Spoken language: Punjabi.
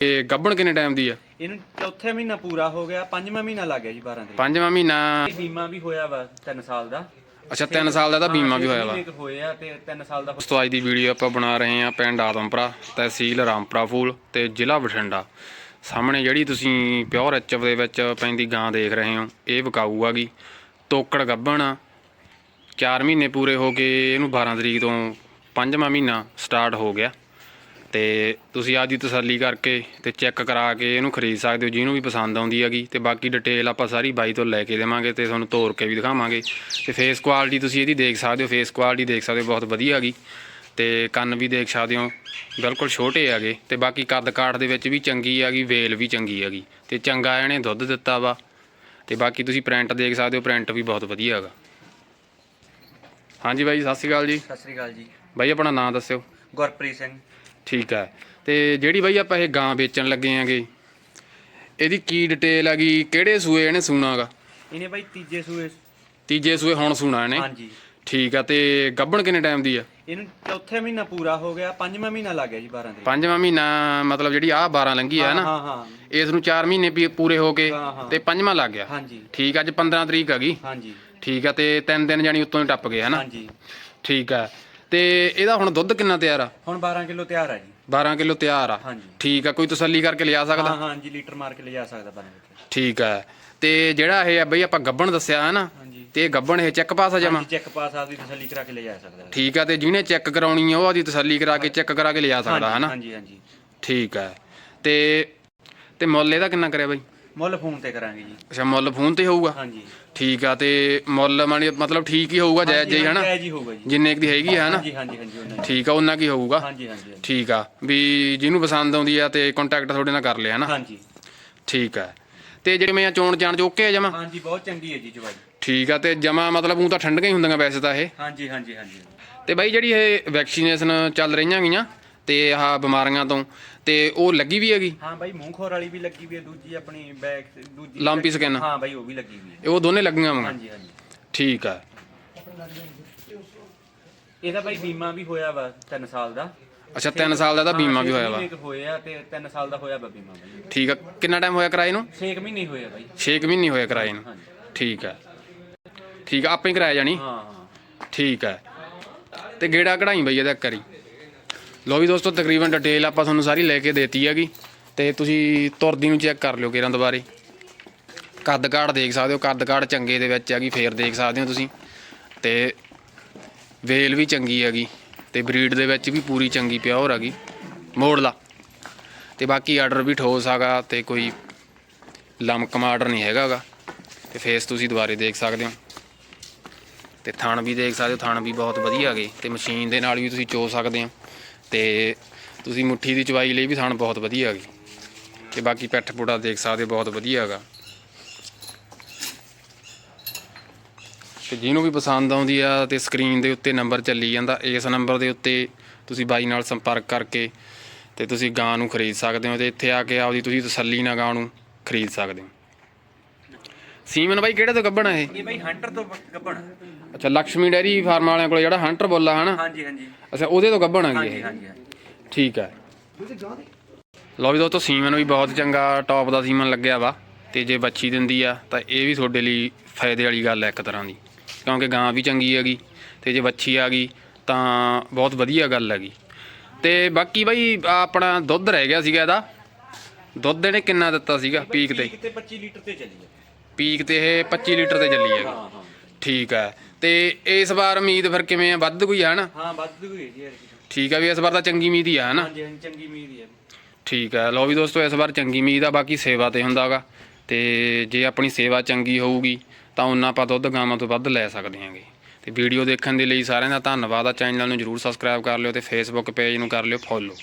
ਇਹ ਗੱਬਣ ਕਿੰਨੇ ਟਾਈਮ ਦੀ ਆ? ਇਹਨੂੰ ਚੌਥੇ ਮਹੀਨਾ ਪੂਰਾ ਹੋ ਗਿਆ ਪੰਜਵਾਂ ਮਹੀਨਾ ਲੱਗ ਗਿਆ ਜੀ 12 ਤਰੀਕ। ਪੰਜਵਾਂ ਮਹੀਨਾ। ਬੀਮਾ ਵੀ ਹੋਇਆ ਵਾ 3 ਸਾਲ ਦਾ। ਅੱਛਾ 3 ਸਾਲ ਦਾ ਤਾਂ ਬੀਮਾ ਵੀ ਹੋਇਆ ਵਾ। ਮਹੀਨੇ ਕੁ ਹੋਏ ਆ ਤੇ 3 ਸਾਲ ਦਾ ਉਸ ਤੋਂ ਅੱਜ ਦੀ ਵੀਡੀਓ ਆਪਾਂ ਬਣਾ ਰਹੇ ਹਾਂ ਪਿੰਡ ਆਦਮਪੁਰਾ ਤਹਿਸੀਲ ਰਾਮਪੁਰਾ ਫੂਲ ਤੇ ਜ਼ਿਲ੍ਹਾ ਬਠਿੰਡਾ। ਸਾਹਮਣੇ ਜਿਹੜੀ ਤੁਸੀਂ ਪਿਓਰ ਐਚਐਫ ਦੇ ਵਿੱਚ ਪੈਂਦੀ ਗਾਂ ਦੇਖ ਰਹੇ ਹੋ ਇਹ ਵਿਕਾਊ ਆਗੀ। ਤੋਕੜ ਗੱਭਣ ਆ। 4 ਮਹੀਨੇ ਪੂਰੇ ਹੋ ਗਏ ਇਹਨੂੰ 12 ਤਰੀਕ ਤੋਂ ਪੰਜਵਾਂ ਮਹੀਨਾ ਸਟਾਰਟ ਹੋ ਗਿਆ। ਤੇ ਤੁਸੀਂ ਅੱਜ ਦੀ ਤਸੱਲੀ ਕਰਕੇ ਤੇ ਚੈੱਕ ਕਰਾ ਕੇ ਇਹਨੂੰ ਖਰੀਦ ਸਕਦੇ ਹੋ ਜਿਹਨੂੰ ਵੀ ਪਸੰਦ ਆਉਂਦੀ ਹੈਗੀ। ਤੇ ਬਾਕੀ ਡਿਟੇਲ ਆਪਾਂ ਸਾਰੀ ਬਾਈ ਤੋਂ ਲੈ ਕੇ ਦੇਵਾਂਗੇ ਤੇ ਤੁਹਾਨੂੰ ਤੋੜ ਕੇ ਵੀ ਦਿਖਾਵਾਂਗੇ। ਤੇ ਫੇਸ ਕੁਆਲਿਟੀ ਤੁਸੀਂ ਇਹਦੀ ਦੇਖ ਸਕਦੇ ਹੋ ਫੇਸ ਕੁਆਲਿਟੀ ਦੇਖ ਸਕਦੇ ਹੋ ਬਹੁਤ ਵਧੀਆ ਹੈਗੀ। ਤੇ ਕੰਨ ਵੀ ਦੇਖ ਸਕਦੇ ਹੋ ਬਿਲਕੁਲ ਛੋਟੇ ਹੈਗੇ। ਤੇ ਬਾਕੀ ਕੱਦ ਕਾਠ ਦੇ ਵਿੱਚ ਵੀ ਚੰਗੀ ਹੈਗੀ ਵੇਲ ਵੀ ਚੰਗੀ ਹੈਗੀ। ਤੇ ਚੰਗਾ ਇਹਨੇ ਦੁੱਧ ਦਿੱਤਾ ਵਾ। ਤੇ ਬਾਕੀ ਤੁਸੀਂ ਪ੍ਰਿੰਟ ਦੇਖ ਸਕਦੇ ਹੋ ਪ੍ਰਿੰਟ ਵੀ ਬਹੁਤ ਵਧੀਆ ਹੈਗਾ। ਹਾਂਜੀ ਬਾਈ ਸਤਿ ਸ਼੍ਰੀ ਅਕਾਲ ਜੀ। ਸਤਿ ਸ੍ਰੀ ਅਕਾਲ ਜੀ। ਬਾਈ ਆਪਣਾ ਨਾਮ ਦੱਸਿਓ। ਗੁਰਪ੍ਰੀਤ ਸਿੰਘ। ਠੀਕ ਹੈ ਤੇ ਜਿਹੜੀ ਬਾਈ ਆਪਾਂ ਇਹ ਗਾਂ ਵੇਚਣ ਲੱਗੇ ਆਂਗੇ ਇਹਦੀ ਕੀ ਡਿਟੇਲ ਹੈਗੀ ਕਿਹੜੇ ਸੂਏ ਇਹਨੇ ਸੂਣਾਗਾ ਇਹਨੇ ਬਾਈ ਤੀਜੇ ਸੂਏ। ਤੀਜੇ ਸੂਏ ਹੁਣ ਸੂਣਾ ਇਹਨੇ? ਹਾਂਜੀ। ਠੀਕ ਆ ਤੇ ਗੱਬਣ ਕਿੰਨੇ ਟਾਈਮ ਦੀ ਆ? ਇਹਨੂੰ ਚੌਥੇ ਮਹੀਨਾ ਪੂਰਾ ਹੋ ਗਿਆ ਪੰਜਵਾਂ ਮਹੀਨਾ ਲੱਗ ਗਿਆ ਜੀ 12 ਤਰੀਕ। ਪੰਜਵਾਂ ਮਹੀਨਾ ਮਤਲਬ ਜਿਹੜੀ ਆ 12 ਲੰਗੀ ਆ ਨਾ ਹਾਂ ਹਾਂ। ਇਸ ਨੂੰ 4 ਮਹੀਨੇ ਵੀ ਪੂਰੇ ਹੋ ਗਏ। ਤੇ ਪੰਜਵਾਂ ਲੱਗ ਗਿਆ। ਹਾਂਜੀ। ਠੀਕ ਆ, ਅੱਜ 15 ਤਰੀਕ ਹੈਗੀ ਹਾਂਜੀ। ਠੀਕ ਆ ਤੇ ਤਿੰਨ ਦਿਨ ਜਾਨੀ ਉੱਤੋਂ ਹੀ ਟੱਪ ਗਏ ਹਨਾ ਹਾਂਜੀ। ਠੀਕ ਆ। ਤੇ ਇਹਦਾ ਹੁਣ ਦੁੱਧ ਕਿੰਨਾ ਤਿਆਰ ਆ? ਹੁਣ 12 ਕਿਲੋ ਤਿਆਰ ਆ ਜੀ। 12 ਕਿਲੋ ਤਿਆਰ ਆ। ਹਾਂਜੀ। ਠੀਕ ਆ ਕੋਈ ਤਸੱਲੀ ਕਰਕੇ ਲਿਆ ਸਕਦਾ? ਹਾਂ ਹਾਂਜੀ ਲੀਟਰ ਮਾਰ ਕੇ ਲਿਜਾ ਸਕਦਾ ਬੰਦੇ ਵਿੱਚ ਠੀਕ ਆ। ਤੇ ਜਿਹੜਾ ਇਹ ਆ ਬਈ ਆਪਾਂ ਗੱਬਣ ਦੱਸਿਆ ਹੈ ਨਾ? ਹਾਂਜੀ। ਤੇ ਇਹ ਗੱਬਣ ਇਹ ਚੈੱਕ ਪਾਸ ਆ ਜਮਾ? ਹਾਂਜੀ ਚੈੱਕ ਪਾਸ ਆਪਦੀ ਤਸੱਲੀ ਕਰਾ ਕੇ ਲਿਜਾ ਸਕਦਾ। ਠੀਕ ਆ ਤੇ ਜਿਹਨੇ ਚੈੱਕ ਕਰਾਉਣੀ ਆ ਉਹ ਆਦੀ ਤਸੱਲੀ ਕਰਾ ਕੇ ਚੈੱਕ ਕਰਾ ਕੇ ਲਿਆ ਸਕਦਾ ਹੈ ਨਾ? ਹਾਂਜੀ ਹਾਂਜੀ ਠੀਕ ਆ। ਤੇ ਤੇ ਮੁੱਲ ਇਹਦਾ ਕਿੰਨਾ ਕਰਿਆ ਬਾਈ? ਮੁੱਲ ਫੋਨ ਤੇ ਕਰਾਂਗੇ ਜੀ। ਅੱਛਾ ਮੁੱਲ ਫੋਨ ਤੇ ਹੋਊਗਾ? ਹਾਂਜੀ। ਠੀਕ ਆ ਤੇ ਮੁੱਲ ਮਾਨੀ ਮਤਲਬ ਠੀਕ ਹੀ ਹੋਊਗਾ ਜਾਇਜ਼ ਜੀ ਹਨਾ? ਜਾਇਜ਼ ਹੀ ਹੋਊਗਾ ਜੀ। ਜਿੰਨੇ ਕੁ ਦੀ ਹੈਗੀ ਆ ਹਨਾ? ਹਾਂਜੀ ਹਾਂਜੀ ਹਾਂਜੀ ਉਹਨਾਂ ਦੀ। ਠੀਕ ਆ ਉਹਨਾਂ ਕੀ ਹੋਊਗਾ। ਹਾਂਜੀ ਹਾਂਜੀ ਹਾਂਜੀ। ਠੀਕ ਆ ਵੀ ਜਿਹਨੂੰ ਪਸੰਦ ਆਉਂਦੀ ਆ ਤੇ ਕੰਟੈਕਟ ਤੁਹਾਡੇ ਨਾਲ ਕਰ ਲਿਆ ਹਨਾ? ਹਾਂਜੀ। ਠੀਕ ਆ। ਤੇ ਜਿਹੜੇ ਮੈਂ ਚੋਣ ਜਾਣ ਚ ਓਕੇ ਆ ਜਮਾ? ਹਾਂਜੀ ਬਹੁਤ ਚੰਗੀ ਹੈ ਜੀ ਜਵਾਈ। ਠੀਕ ਆ ਤੇ ਜਮਾ ਮਤਲਬ ਉਹ ਤਾਂ ਠੰਡੀਆਂ ਹੀ ਹੁੰਦੀਆਂ ਵੈਸੇ ਤਾਂ ਇਹ। ਹਾਂਜੀ ਹਾਂਜੀ ਹਾਂਜੀ। ਤੇ ਬਾਈ ਜਿਹੜੀ ਇਹ ਵੈਕਸੀਨੇਸ਼ਨ ਚੱਲ ਰਹੀਆਂ ਗਈਆਂ ਤੇ ਆਹ ਬਿਮਾਰੀਆਂ ਤੋਂ ਤੇ ਉਹ ਲੱਗੀ ਵੀ ਹੈਗੀ? ਹਾਂ ਬਾਈ ਮੂੰਹ ਖੋਰ ਵਾਲੀ ਵੀ ਲੱਗੀ ਵੀ ਹੈ ਦੂਜੀ ਆਪਣੀ ਬੈਕ ਦੂਜੀ ਲੰਪੀ ਸਕਿਨ ਹਾਂ ਬਾਈ ਉਹ ਵੀ ਲੱਗੀ ਵੀ ਹੈ। ਇਹ ਉਹ ਦੋਨੇ ਲੱਗੀਆਂ ਵਾਂ ਹਾਂਜੀ ਹਾਂਜੀ। ਠੀਕ ਆ। ਇਹਦਾ ਬਾਈ ਬੀਮਾ ਵੀ ਹੋਇਆ ਵਾ 3 ਸਾਲ ਦਾ। ਅੱਛਾ 3 ਸਾਲ ਦਾ ਤਾਂ ਬੀਮਾ ਵੀ ਹੋਇਆ ਵਾ। ਮਹੀਨੇ ਕੁ ਹੋਏ ਆ ਤੇ 3 ਸਾਲ ਦਾ ਹੋਇਆ ਵਾ ਬੀਮਾ ਬਾਈ। ਠੀਕ ਆ। ਕਿੰਨਾ ਟਾਈਮ ਹੋਇਆ ਕਿਰਾਏ ਨੂੰ? 6 ਮਹੀਨੇ ਹੋਏ ਆ ਬਾਈ। 6 ਮਹੀਨੇ ਹੋਇਆ ਕਿਰਾਏ ਨੂੰ। ਹਾਂਜੀ। ਠੀਕ ਆ। ਠੀਕ ਆ ਆਪੇ ਹੀ ਕਰਾਇਆ ਜਾਣੀ? ਹਾਂ ਹਾਂ। ਠੀਕ ਆ। ਤੇ ਗੇੜਾ ਕਢਾਈ ਬਈ ਇਹਦਾ ਕਰੀ ਲੋ ਵੀ ਦੋਸਤੋ, ਤਕਰੀਬਨ ਡਿਟੇਲ ਆਪਾਂ ਤੁਹਾਨੂੰ ਸਾਰੀ ਲੈ ਕੇ ਦੇਤੀ ਹੈਗੀ। ਤੇ ਤੁਸੀਂ ਤੁਰਦੀ ਨੂੰ ਚੈੱਕ ਕਰ ਲਿਓ ਕਿਰਾਂ ਦੁਬਾਰੇ। ਕੱਦ ਕਾਠ ਦੇਖ ਸਕਦੇ ਹੋ, ਕੱਦ ਕਾਠ ਚੰਗੇ ਦੇ ਵਿੱਚ ਹੈਗੀ, ਫੇਰ ਦੇਖ ਸਕਦੇ ਹੋ ਤੁਸੀਂ। ਤੇ ਵੇਲ ਵੀ ਚੰਗੀ ਹੈਗੀ, ਤੇ ਬਰੀਡ ਦੇ ਵਿੱਚ ਵੀ ਪੂਰੀ ਚੰਗੀ ਪਿਓਰ ਹੈਗੀ ਮੋੜ ਲਾ ਤੇ ਬਾਕੀ ਆਰਡਰ ਵੀ ਠੋਸ ਹੈਗਾ ਤੇ ਕੋਈ ਲਮਕਮ ਆਰਡਰ ਨਹੀਂ ਹੈਗਾਗਾ ਤੇ ਫੇਸ ਤੁਸੀਂ ਦੁਬਾਰੇ ਦੇਖ ਸਕਦੇ ਹੋ। ਤੇ ਥਣ ਵੀ ਦੇਖ ਸਕਦੇ ਹੋ, ਥਣ ਵੀ ਬਹੁਤ ਵਧੀਆ ਹੈਗੇ। ਤੇ ਮਸ਼ੀਨ ਦੇ ਨਾਲ ਵੀ ਤੁਸੀਂ ਚੋ ਸਕਦੇ ਹੋ। ਤੇ ਤੁਸੀਂ ਮੁੱਠੀ ਦੀ ਚਵਾਈ ਲਈ ਵੀ ਥਣ ਬਹੁਤ ਵਧੀਆ ਹੈਗੇ। ਤੇ ਬਾਕੀ ਪੈਠ ਪੁੜਾ ਦੇਖ ਸਕਦੇ ਹੋ, ਬਹੁਤ ਵਧੀਆ ਹੈਗਾ। ਤੇ ਜਿਹਨੂੰ ਵੀ ਪਸੰਦ ਆਉਂਦੀ ਆ ਤੇ ਸਕਰੀਨ ਦੇ ਉੱਤੇ ਨੰਬਰ ਚੱਲੀ ਜਾਂਦਾ, ਇਸ ਨੰਬਰ ਦੇ ਉੱਤੇ ਤੁਸੀਂ ਬਾਈ ਨਾਲ ਸੰਪਰਕ ਕਰਕੇ ਤੇ ਤੁਸੀਂ ਗਾਂ ਨੂੰ ਖਰੀਦ ਸਕਦੇ ਹੋ ਤੇ ਇੱਥੇ ਆ ਕੇ ਆਪਦੀ ਤੁਸੀਂ ਤਸੱਲੀ ਨਾਲ ਗਾਂ ਨੂੰ ਖਰੀਦ ਸਕਦੇ ਹੋ। ਸੀਮਨ ਬਾਈ ਕਿਹੜੇ ਤੋਂ ਕੱਢਣਾ ਇਹ? ਇਹ ਬਾਈ ਹੰਟਰ ਤੋਂ ਗੱਬਣ ਅੱਛਾ ਲక్ష్ਮੀ ਡੈਰੀ ਫਾਰਮ ਵਾਲਿਆਂ ਕੋਲ ਜਿਹੜਾ ਹੰਟਰ ਬੋਲਾ ਹਨਾ? ਹਾਂਜੀ ਹਾਂਜੀ। ਅੱਛਾ ਉਹਦੇ ਤੋਂ ਗੱਭਣ ਹੈਗੀ ਹਾਂਜੀ ਇਹ? ਹਾਂਜੀ। ਠੀਕ ਹੈ ਲਓ ਵੀ ਦੋਸਤੋ ਸੀਮਨ ਵੀ ਬਹੁਤ ਚੰਗਾ ਟੌਪ ਦਾ ਸੀਮਨ ਲੱਗਿਆ ਵਾ ਤੇ ਜੇ ਬੱਚੀ ਦਿੰਦੀ ਆ ਤਾਂ ਇਹ ਵੀ ਤੁਹਾਡੇ ਲਈ ਫਾਇਦੇ ਵਾਲੀ ਗੱਲ ਹੈ ਇੱਕ ਤਰ੍ਹਾਂ ਦੀ। ਕਿਉਂਕਿ ਗਾਂ ਵੀ ਚੰਗੀ ਹੈਗੀ ਤੇ ਜੇ ਬੱਚੀ ਆ ਗਈ ਤਾਂ ਬਹੁਤ ਵਧੀਆ ਗੱਲ ਹੈਗੀ। ਤੇ ਬਾਕੀ ਬਾਈ ਆਪਣਾ ਦੁੱਧ ਰਹਿ ਗਿਆ ਸੀਗਾ ਇਹਦਾ। ਦੁੱਧ ਇਹਨੇ ਕਿੰਨਾ ਦਿੱਤਾ ਸੀਗਾ ਪੀਕ ਤੇ? ਤੇ 25 ਲੀਟਰ ਤੇ ਚੱਲੀ ਹੈ ਪੀਕ ਤੇ ਇਹ 25 ਲੀਟਰ ਤੇ ਚੱਲੀ ਹੈਗੀ ਹਾਂ ਹਾਂ। ਠੀਕ ਹੈ ਤੇ ਇਸ ਵਾਰ ਉਮੀਦ ਫਿਰ ਕਿਵੇਂ ਆ? ਵੱਧ ਕੋਈ ਆ ਨਾ ਹਾਂ ਵੱਧ ਗਈ ਜੀ ਯਾਰ ਠੀਕ ਹੈ ਵੀ ਇਸ ਵਾਰ ਤਾਂ ਚੰਗੀ ਉਮੀਦ ਹੀ ਆ ਹਨਾ? ਹਾਂਜੀ ਹਾਂਜੀ ਚੰਗੀ ਉਮੀਦ ਹੀ ਠੀਕ ਹੈ ਲਓ ਵੀ ਦੋਸਤੋ ਇਸ ਵਾਰ ਚੰਗੀ ਉਮੀਦ ਆ ਬਾਕੀ ਸੇਵਾ ਤੇ ਹੁੰਦਾਗਾ ਤੇ ਜੇ ਆਪਣੀ ਸੇਵਾ ਚੰਗੀ ਹੋਊਗੀ ਤਾਂ ਉਹਨਾਂ ਆਪਾਂ ਦੁੱਧ ਗਾਵਾਂ ਤੋਂ ਵੱਧ ਲੈ ਸਕਦੇ ਹਾਂਗੇ। ਤੇ ਵੀਡੀਓ ਦੇਖਣ ਦੇ ਲਈ ਸਾਰਿਆਂ ਦਾ ਧੰਨਵਾਦ ਆ। ਚੈਨਲ ਨੂੰ ਜਰੂਰ ਸਬਸਕ੍ਰਾਈਬ ਕਰ ਲਿਓ ਤੇ ਫੇਸਬੁੱਕ ਪੇਜ ਨੂੰ ਕਰ ਲਿਓ ਫੋਲੋ